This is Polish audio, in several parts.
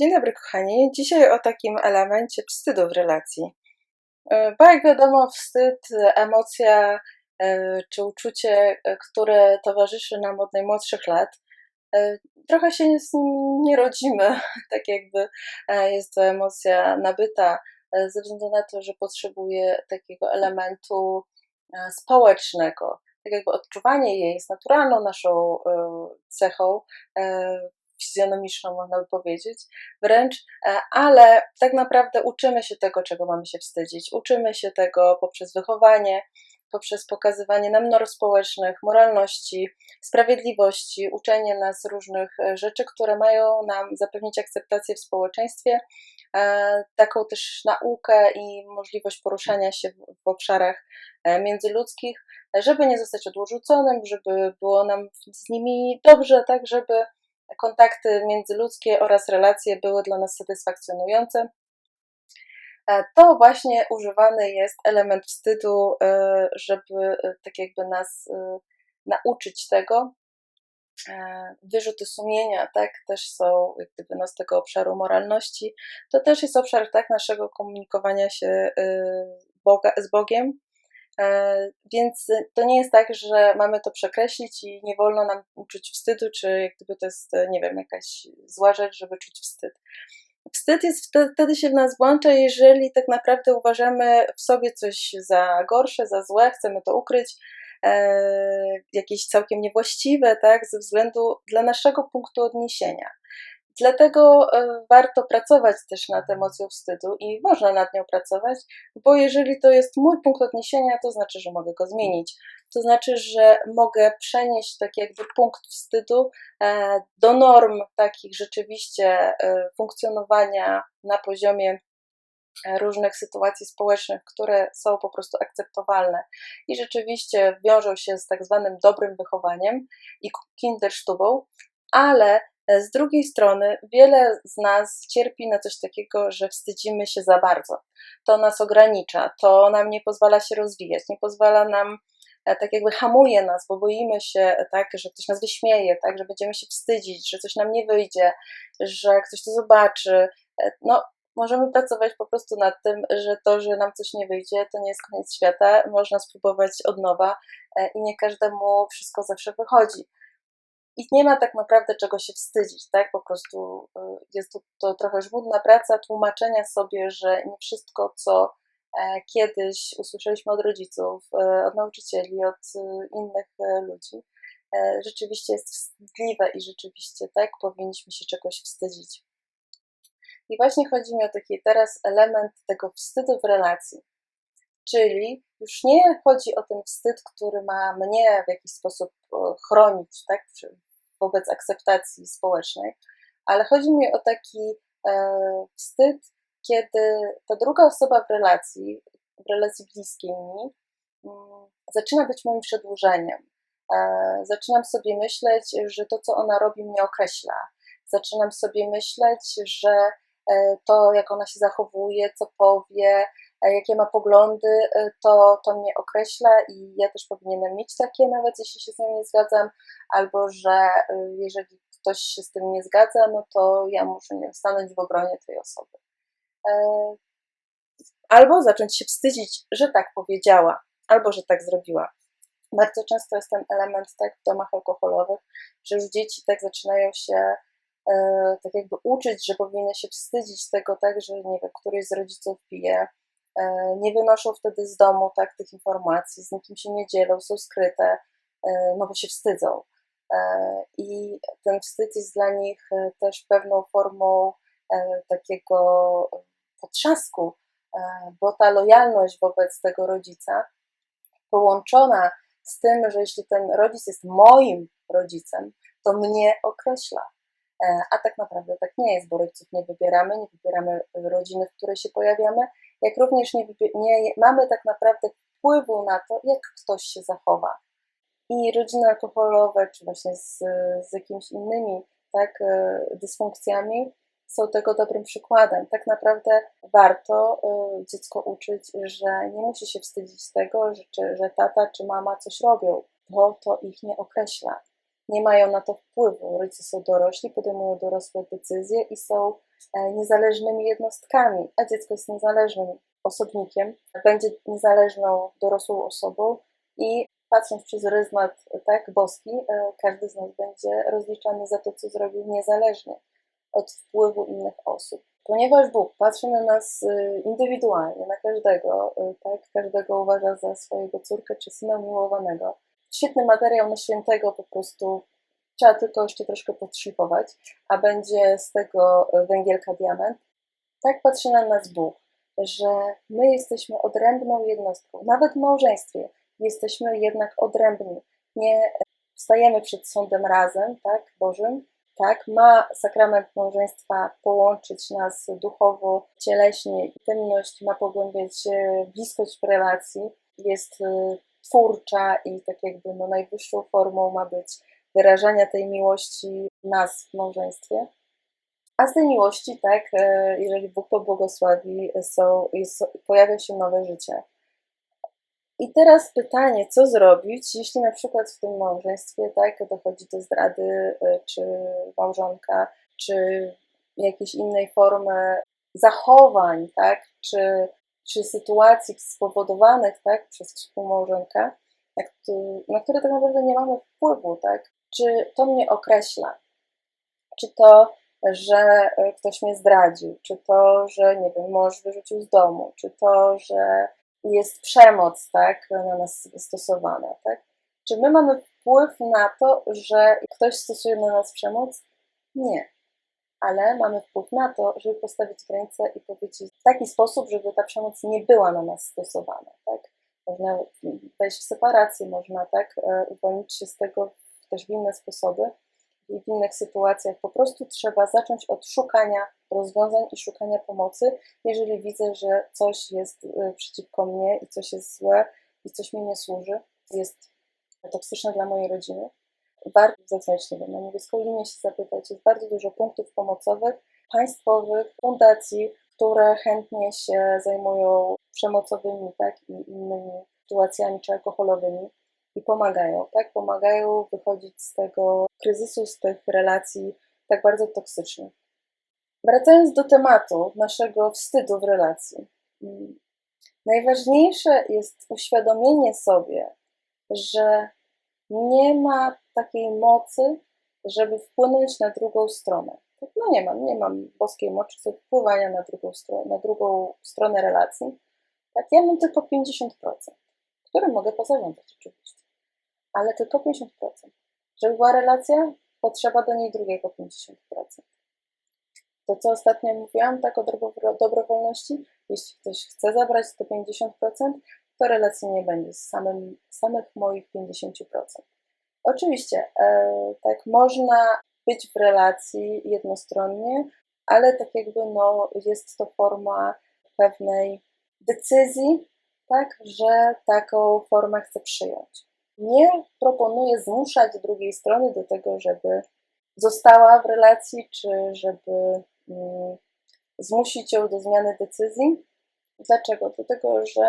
Dzień dobry, kochani. Dzisiaj o takim elemencie wstydu w relacji. E, bo jak wiadomo, wstyd, emocja e, czy uczucie, e, które towarzyszy nam od najmłodszych lat, trochę się z nim nie rodzimy. Tak jakby jest to emocja nabyta ze względu na to, że potrzebuje takiego elementu społecznego. Tak jakby odczuwanie jej jest naturalną naszą cechą, fizjonomiczną, można by powiedzieć, wręcz, e, ale tak naprawdę uczymy się tego, czego mamy się wstydzić. Uczymy się tego poprzez wychowanie, poprzez pokazywanie nam norm społecznych, moralności, sprawiedliwości, uczenie nas różnych e, rzeczy, które mają nam zapewnić akceptację w społeczeństwie, e, taką też naukę i możliwość poruszania się w obszarach międzyludzkich, żeby nie zostać odrzuconym, żeby było nam z nimi dobrze, tak, żeby kontakty międzyludzkie oraz relacje były dla nas satysfakcjonujące. E, to właśnie używany jest element wstydu, e, żeby e, tak jakby nas nauczyć tego. Wyrzuty sumienia, tak, też są jak gdyby no, z tego obszaru moralności. To też jest obszar tak naszego komunikowania się Boga, z Bogiem, więc to nie jest tak, że mamy to przekreślić i nie wolno nam czuć wstydu, czy jak gdyby to jest, nie wiem, jakaś zła rzecz, żeby czuć wstyd. Wstyd jest wtedy się w nas włącza, jeżeli tak naprawdę uważamy w sobie coś za gorsze, za złe, chcemy to ukryć, e, jakieś całkiem niewłaściwe, tak, ze względu dla naszego punktu odniesienia. Dlatego e, warto pracować też nad emocją wstydu i można nad nią pracować, bo jeżeli to jest mój punkt odniesienia, to znaczy, że mogę go zmienić. To znaczy, że mogę przenieść taki jakby punkt wstydu e, do norm takich rzeczywiście e, funkcjonowania na poziomie różnych sytuacji społecznych, które są po prostu akceptowalne i rzeczywiście wiążą się z tak zwanym dobrym wychowaniem i kinderstubą, ale z drugiej strony, wiele z nas cierpi na coś takiego, że wstydzimy się za bardzo. To nas ogranicza, to nam nie pozwala się rozwijać, nie pozwala nam, e, tak jakby hamuje nas, bo boimy się, tak, że ktoś nas wyśmieje, tak, że będziemy się wstydzić, że coś nam nie wyjdzie, że ktoś to zobaczy. E, no, możemy pracować po prostu nad tym, że to, że nam coś nie wyjdzie, to nie jest koniec świata, można spróbować od nowa e, i nie każdemu wszystko zawsze wychodzi i nie ma tak naprawdę czego się wstydzić, tak? Po prostu y, jest to, to trochę żmudna praca tłumaczenia sobie, że nie wszystko, co e, kiedyś usłyszeliśmy od rodziców, e, od nauczycieli, od y, innych e, ludzi, rzeczywiście jest wstydliwe i rzeczywiście tak powinniśmy się czegoś wstydzić. I właśnie chodzi mi o taki teraz element tego wstydu w relacji. Czyli już nie chodzi o ten wstyd, który ma mnie w jakiś sposób chronić, tak, wobec akceptacji społecznej, ale chodzi mi o taki e, wstyd, kiedy ta druga osoba w relacji, w relacji bliskiej mi, mm, zaczyna być moim przedłużeniem. E, zaczynam sobie myśleć, że to, co ona robi, mnie określa. Zaczynam sobie myśleć, że e, to, jak ona się zachowuje, co powie, jakie ma poglądy, to, to mnie określa i ja też powinienem mieć takie, nawet jeśli się z nią nie zgadzam, albo że jeżeli ktoś się z tym nie zgadza, no to ja muszę nie stanąć w obronie tej osoby. Albo zacząć się wstydzić, że tak powiedziała, albo że tak zrobiła. Bardzo często jest ten element tak w domach alkoholowych, że już dzieci tak zaczynają się e, tak jakby uczyć, że powinny się wstydzić tego, tak, że nie wiem, któryś z rodziców pije, E, nie wynoszą wtedy z domu tak tych informacji, z nikim się nie dzielą, są skryte, e, no bo się wstydzą. E, I ten wstyd jest dla nich też pewną formą takiego potrzasku, bo ta lojalność wobec tego rodzica, połączona z tym, że jeśli ten rodzic jest moim rodzicem, to mnie określa. A tak naprawdę tak nie jest, bo rodziców nie wybieramy, nie wybieramy rodziny, w której się pojawiamy, jak również nie, nie mamy tak naprawdę wpływu na to, jak ktoś się zachowa. I rodziny alkoholowe, czy właśnie z, z jakimiś innymi tak, e, dysfunkcjami, są tego dobrym przykładem. Tak naprawdę warto e, dziecko uczyć, że nie musi się wstydzić tego, że, czy, że tata czy mama coś robią, bo to ich nie określa. Nie mają na to wpływu. Rodzice są dorośli, podejmują dorosłe decyzje i są e, niezależnymi jednostkami, a dziecko jest niezależnym osobnikiem, będzie niezależną dorosłą osobą i patrząc przez ryzmat tak boski, e, każdy z nas będzie rozliczany za to, co zrobił niezależnie od wpływu innych osób. Ponieważ Bóg patrzy na nas e, indywidualnie, na każdego, tak, każdego uważa za swojego córkę czy syna miłowanego. Świetny materiał na świętego, po prostu trzeba tylko jeszcze troszkę podszlifować, a będzie z tego węgielka diament. Tak patrzy na nas Bóg, że my jesteśmy odrębną jednostką, nawet w małżeństwie jesteśmy jednak odrębni. Nie stajemy przed sądem razem, tak, Bożym. Tak, ma sakrament małżeństwa połączyć nas duchowo, cieleśnie, intymność ma pogłębiać e, bliskość w relacji, jest e, twórcza i tak jakby no, najwyższą formą ma być wyrażania tej miłości nas w małżeństwie. A z tej miłości, tak, e, jeżeli Bóg pobłogosławi, są, jest, pojawia się nowe życie. I teraz pytanie, co zrobić, jeśli na przykład w tym małżeństwie tak, dochodzi do zdrady, y, czy małżonka, czy jakiejś innej formy zachowań, tak, czy, czy sytuacji spowodowanych tak, przez współmałżonka, na, na które tak naprawdę nie mamy wpływu, tak? Czy to mnie określa? Czy to, że y, ktoś mnie zdradził? Czy to, że nie wiem, mąż wyrzucił z domu? Czy to, że jest przemoc tak, na nas stosowana. Tak? Czy my mamy wpływ na to, że ktoś stosuje na nas przemoc? Nie. Ale mamy wpływ na to, żeby postawić granice i powiedzieć w taki sposób, żeby ta przemoc nie była na nas stosowana. Tak? Można wejść w separację, można tak e, uwolnić się z tego też w inne sposoby i w innych sytuacjach. Po prostu trzeba zacząć od szukania rozwiązań i szukania pomocy, jeżeli widzę, że coś jest y, przeciwko mnie i coś jest złe i coś mi nie służy, jest toksyczne dla mojej rodziny. Warto nie wiem, na niebieską linię się zapytać. Jest bardzo dużo punktów pomocowych, państwowych, fundacji, które chętnie się zajmują przemocowymi tak, i innymi sytuacjami czy alkoholowymi i pomagają, tak? Pomagają wychodzić z tego kryzysu, z tych relacji tak bardzo toksycznych. Wracając do tematu naszego wstydu w relacji. Najważniejsze jest uświadomienie sobie, że nie ma takiej mocy, żeby wpłynąć na drugą stronę. No nie mam, nie mam boskiej mocy wpływania na drugą, stronę, na drugą stronę relacji. Tak, ja mam tylko 50%, które mogę pozarządzać oczywiście, ale tylko 50%. Żeby była relacja, potrzeba do niej drugiego 50% to, co ostatnio mówiłam, tak o dobrowolności, jeśli ktoś chce zabrać te 50%, to relacji nie będzie z samym, samych moich 50%. Oczywiście, e, tak można być w relacji jednostronnie, ale tak jakby no, jest to forma pewnej decyzji, tak, że taką formę chcę przyjąć. Nie proponuję zmuszać drugiej strony do tego, żeby została w relacji, czy żeby Mm, zmusić ją do zmiany decyzji. Dlaczego? Dlatego, że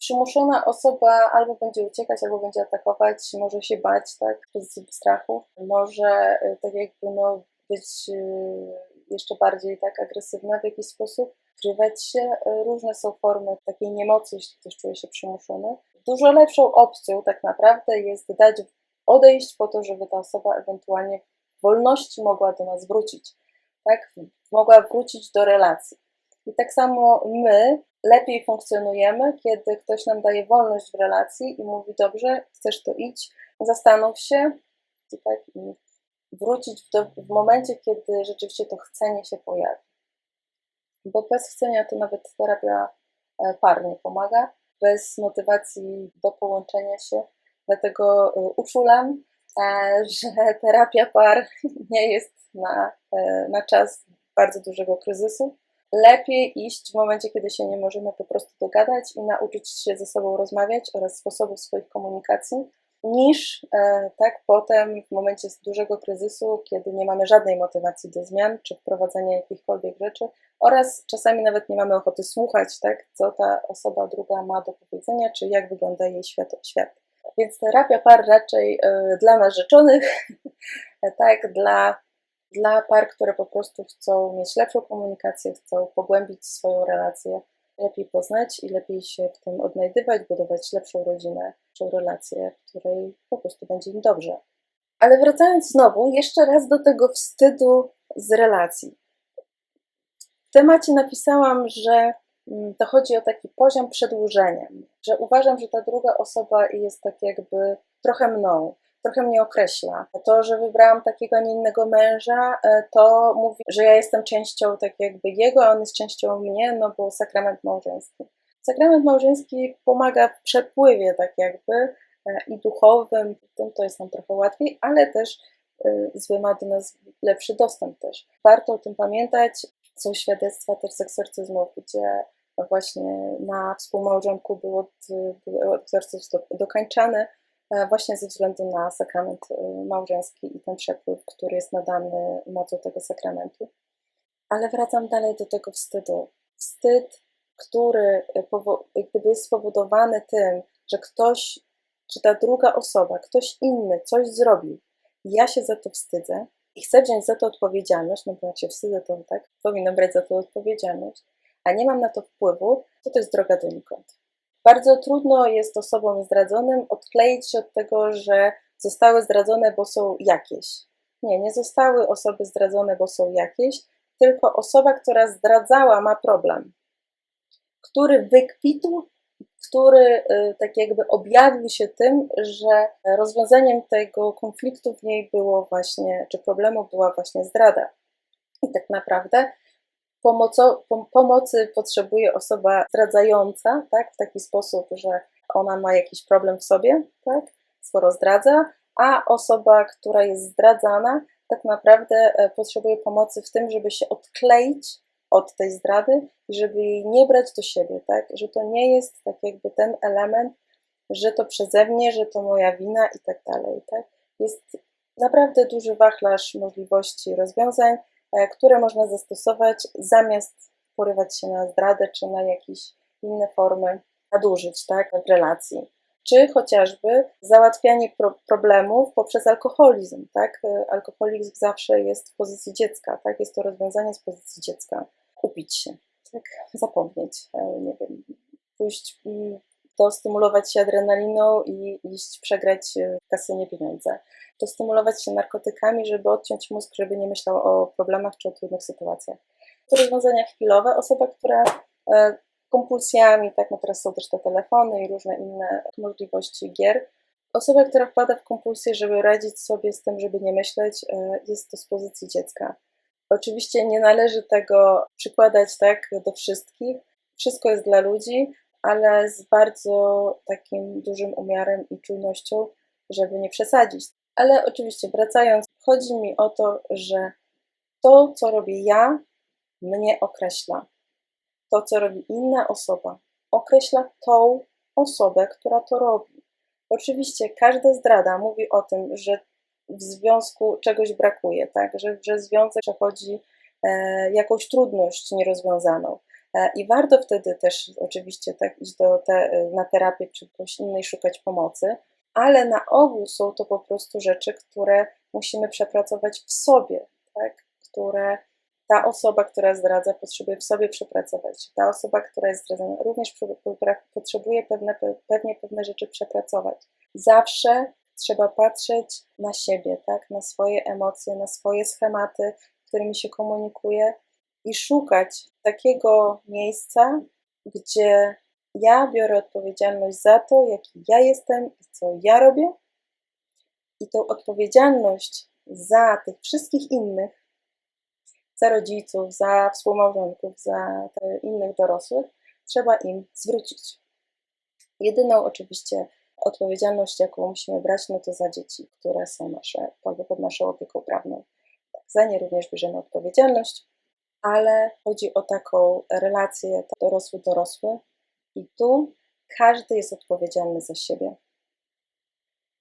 przymuszona osoba albo będzie uciekać, albo będzie atakować, może się bać, tak, przez strachu, może y, tak jakby no, być y, jeszcze bardziej tak agresywna w jakiś sposób, ukrywać się. Y, różne są formy takiej niemocy, jeśli ktoś czuje się przymuszony. Dużo lepszą opcją tak naprawdę jest dać odejść po to, żeby ta osoba ewentualnie w wolności mogła do nas wrócić tak, mogła wrócić do relacji. I tak samo my lepiej funkcjonujemy, kiedy ktoś nam daje wolność w relacji i mówi: Dobrze, chcesz to idź, zastanów się i, tak, i wrócić w, do, w momencie, kiedy rzeczywiście to chcenie się pojawi. Bo bez chcenia to nawet terapia e, par nie pomaga, bez motywacji do połączenia się. Dlatego e, uczulam, e, że terapia par nie jest na, na czas bardzo dużego kryzysu. Lepiej iść w momencie, kiedy się nie możemy po prostu dogadać i nauczyć się ze sobą rozmawiać oraz sposobów swoich komunikacji, niż e, tak potem w momencie dużego kryzysu, kiedy nie mamy żadnej motywacji do zmian czy wprowadzenia jakichkolwiek rzeczy oraz czasami nawet nie mamy ochoty słuchać, tak, co ta osoba druga ma do powiedzenia, czy jak wygląda jej świat. świat. Więc terapia par raczej y, dla narzeczonych, tak, dla Dla par, które po prostu chcą mieć lepszą komunikację, chcą pogłębić swoją relację, lepiej poznać i lepiej się w tym odnajdywać, budować lepszą rodzinę, lepszą relację, w której po prostu będzie im dobrze. Ale wracając znowu, jeszcze raz do tego wstydu z relacji. W temacie napisałam, że mm, to chodzi o taki poziom przedłużenia, że uważam, że ta druga osoba jest tak jakby trochę mną, trochę mnie określa. To, że wybrałam takiego, a nie innego męża, e, to mówi, że ja jestem częścią tak jakby jego, a on jest częścią mnie, no bo sakrament małżeński. Sakrament małżeński pomaga w przepływie tak jakby e, i duchowym, to jest nam trochę łatwiej, ale też e, zły do nas lepszy dostęp też. Warto o tym pamiętać. Są świadectwa też z egzorcyzmów, gdzie właśnie na współmałżonku był, był egzorcyzm dokańczany, E, właśnie ze względu na sakrament e, małżeński i ten przepływ, który jest nadany mocą tego sakramentu. Ale wracam dalej do tego wstydu. Wstyd, który e, gdyby jest spowodowany tym, że ktoś, czy ta druga osoba, ktoś inny coś zrobił, ja się za to wstydzę i chcę wziąć za to odpowiedzialność, no bo jak się wstydzę, to tak, powinnam brać za to odpowiedzialność, a nie mam na to wpływu, to to jest droga donikąd. Bardzo trudno jest osobom zdradzonym odkleić się od tego, że zostały zdradzone, bo są jakieś. Nie, nie zostały osoby zdradzone, bo są jakieś, tylko osoba, która zdradzała, ma problem, który wykwitł, który y, tak jakby objawił się tym, że rozwiązaniem tego konfliktu w niej było właśnie, czy problemu była właśnie zdrada. I tak naprawdę Pomoco, pomocy potrzebuje osoba zdradzająca, tak, w taki sposób, że ona ma jakiś problem w sobie, tak, skoro zdradza, a osoba, która jest zdradzana, tak naprawdę e, potrzebuje pomocy w tym, żeby się odkleić od tej zdrady i żeby jej nie brać do siebie, tak, że to nie jest tak jakby ten element, że to przeze mnie, że to moja wina i tak dalej, tak. Jest naprawdę duży wachlarz możliwości rozwiązań, które można zastosować zamiast porywać się na zdradę czy na jakieś inne formy nadużyć tak, w relacji. Czy chociażby załatwianie pro problemów poprzez alkoholizm. Tak? E, alkoholizm zawsze jest w pozycji dziecka, tak? jest to rozwiązanie z pozycji dziecka. Kupić się, tak? zapomnieć, e, nie wiem, pójść to stymulować się adrenaliną i iść przegrać w kasynie pieniądze. To stymulować się narkotykami, żeby odciąć mózg, żeby nie myślał o problemach czy o trudnych sytuacjach. To rozwiązania chwilowe. Osoba, która e, kompulsjami, tak, no teraz są też te telefony i różne inne możliwości gier. Osoba, która wpada w kompulsję, żeby radzić sobie z tym, żeby nie myśleć, e, jest to z pozycji dziecka. Oczywiście nie należy tego przykładać tak do wszystkich. Wszystko jest dla ludzi, ale z bardzo takim dużym umiarem i czujnością, żeby nie przesadzić. Ale oczywiście, wracając, chodzi mi o to, że to, co robię ja, mnie określa. To, co robi inna osoba, określa tą osobę, która to robi. Oczywiście każda zdrada mówi o tym, że w związku czegoś brakuje, tak? że, że związek przechodzi e, jakąś trudność nierozwiązaną. E, I warto wtedy też oczywiście tak iść do te, na terapię czy ktoś innej szukać pomocy, ale na ogół są to po prostu rzeczy, które musimy przepracować w sobie, tak? które ta osoba, która zdradza, potrzebuje w sobie przepracować. Ta osoba, która jest zdradzana, również potrzebuje pewne, pewnie pewne rzeczy przepracować. Zawsze trzeba patrzeć na siebie, tak? na swoje emocje, na swoje schematy, którymi się komunikuje i szukać takiego miejsca, gdzie ja biorę odpowiedzialność za to, jaki ja jestem i co ja robię, i tą odpowiedzialność za tych wszystkich innych, za rodziców, za współmałżonków, za innych dorosłych, trzeba im zwrócić. Jedyną oczywiście odpowiedzialność, jaką musimy brać, no to za dzieci, które są nasze, pod naszą opieką prawną. Tak, za nie również bierzemy odpowiedzialność, ale chodzi o taką relację dorosły-dorosły i tu każdy jest odpowiedzialny za siebie.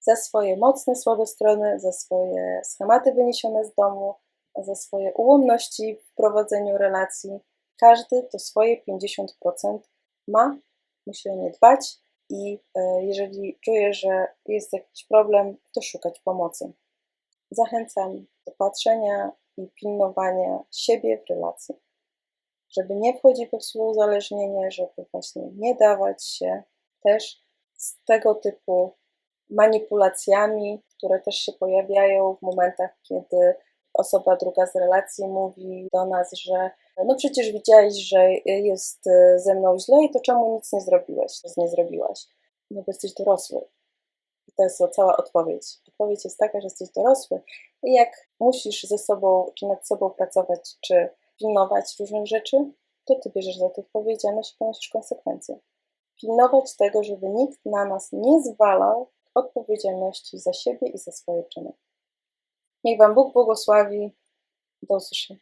Za swoje mocne, słabe strony, za swoje schematy wyniesione z domu, za swoje ułomności w prowadzeniu relacji. Każdy to swoje 50% ma, musi o nie dbać i e, jeżeli czuje, że jest jakiś problem, to szukać pomocy. Zachęcam do patrzenia i pilnowania siebie w relacji. Żeby nie wchodzić we współuzależnienie, żeby właśnie nie dawać się też z tego typu manipulacjami, które też się pojawiają w momentach, kiedy osoba druga z relacji mówi do nas, że no przecież widziałeś, że jest ze mną źle i to czemu nic nie zrobiłeś, nic nie zrobiłaś? No bo jesteś dorosły. I to jest cała odpowiedź. Odpowiedź jest taka, że jesteś dorosły i jak musisz ze sobą, czy nad sobą pracować, czy pilnować różnych rzeczy, to ty bierzesz za to odpowiedzialność i ponosisz konsekwencje. Pilnować tego, żeby nikt na nas nie zwalał odpowiedzialności za siebie i za swoje czyny. Niech Wam Bóg błogosławi. Do usłyszenia.